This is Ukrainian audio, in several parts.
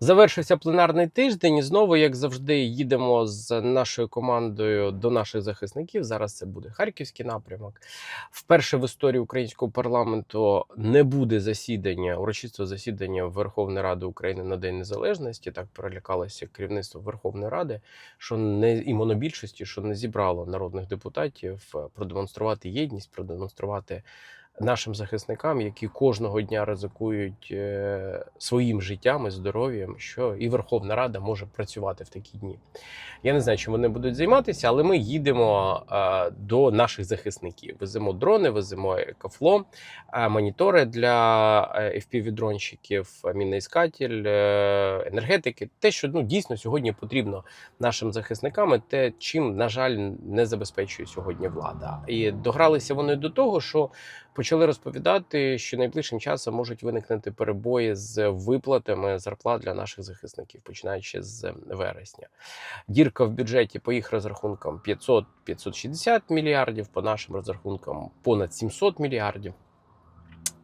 Завершився пленарний тиждень. Знову, як завжди, їдемо з нашою командою до наших захисників. Зараз це буде харківський напрямок. Вперше в історії українського парламенту не буде засідання, урочистого засідання Верховної Ради України на День Незалежності. Так перелякалося керівництво Верховної Ради, що не і монобільшості, що не зібрало народних депутатів е, продемонструвати єдність, продемонструвати нашим захисникам, які кожного дня ризикують е, своїм життям і здоров'ям, що і Верховна Рада може працювати в такі дні. Я не знаю, чим вони будуть займатися, але ми їдемо е, до наших захисників. Веземо дрони, веземо екофло, е, монітори для FPV-дронщиків, міноіскатель, енергетики. Те, що ну дійсно сьогодні потрібно нашим захисникам, і те, чим на жаль не забезпечує сьогодні влада. І догралися вони до того, що почали розповідати, що найближчим часом можуть виникнути перебої з виплатами зарплат для наших захисників, починаючи з вересня. Дірка в бюджеті по їх розрахункам 500-560 мільярдів, по нашим розрахункам понад 700 мільярдів.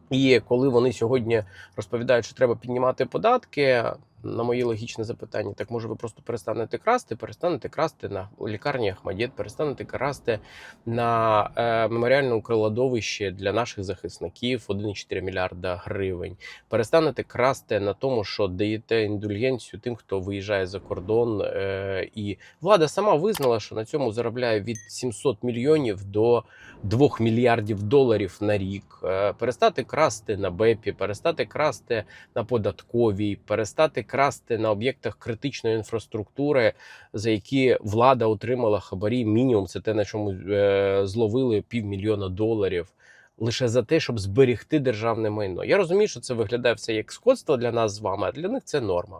І коли вони сьогодні розповідають, що треба піднімати податки, на мої логічне запитання, так може ви просто перестанете красти, перестанете красти на лікарні Ахмадєт, перестанете красти на е, меморіальне кладовище для наших захисників 1,4 мільярда гривень. Перестанете красти на тому, що даєте індульгенцію тим, хто виїжджає за кордон. Е, і влада сама визнала, що на цьому заробляє від 700 мільйонів до 2 мільярдів доларів на рік. Е, перестати красти на БЕПі, перестати красти на податковій, перестати красти на об'єктах критичної інфраструктури, за які влада отримала хабарі. Мінімум це те, на чому е, зловили півмільйона доларів. Лише за те, щоб зберегти державне майно. Я розумію, що це виглядає все як скотство для нас з вами, а для них це норма.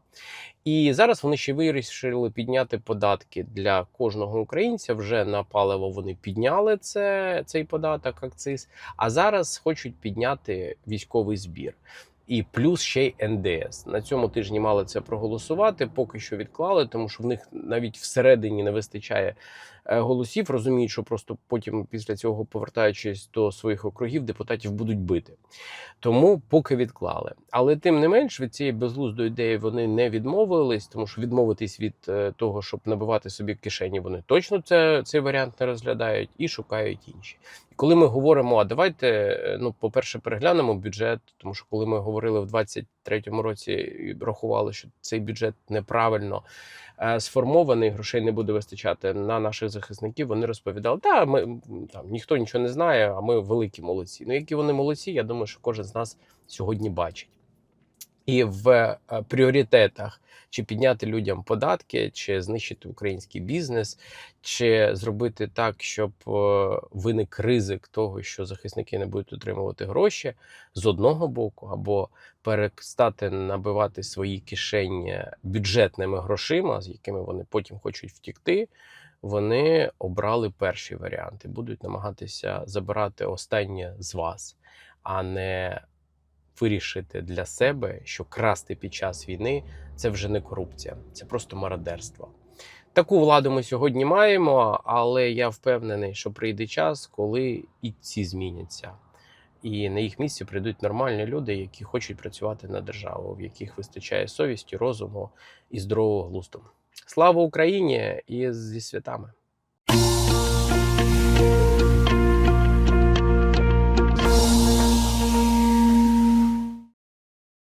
І зараз вони ще вирішили підняти податки для кожного українця. Вже на паливо вони підняли це, цей податок, акциз. А зараз хочуть підняти військовий збір. І плюс ще й НДС на цьому тижні мали це проголосувати. Поки що відклали, тому що в них навіть всередині не вистачає голосів. Розуміють, що просто потім, після цього, повертаючись до своїх округів, депутатів будуть бити. Тому поки відклали. Але тим не менш від цієї безглуздої ідеї вони не відмовились, тому що відмовитись від е, того, щоб набивати собі кишені, вони точно це, цей варіант не розглядають і шукають інші. Коли ми говоримо, а давайте, е, ну, по-перше, переглянемо бюджет, тому що коли ми говорили в 23-му році рахували, що цей бюджет неправильно е, сформований, грошей не буде вистачати на наших захисників, вони розповідали, та ми там ніхто нічого не знає, а ми великі молодці. Ну, які вони молодці, я думаю, що кожен з нас сьогодні бачить. І в е, пріоритетах чи підняти людям податки, чи знищити український бізнес, чи зробити так, щоб е, виник ризик того, що захисники не будуть отримувати гроші з одного боку, або перестати набивати свої кишені бюджетними грошима, з якими вони потім хочуть втікти. Вони обрали перший варіант і будуть намагатися забирати останнє з вас, а не вирішити для себе, що красти під час війни це вже не корупція, це просто мародерство. Таку владу ми сьогодні маємо, але я впевнений, що прийде час, коли і ці зміняться. І на їх місці прийдуть нормальні люди, які хочуть працювати на державу, в яких вистачає совісті, розуму і здорового глузду. Слава Україні і зі святами!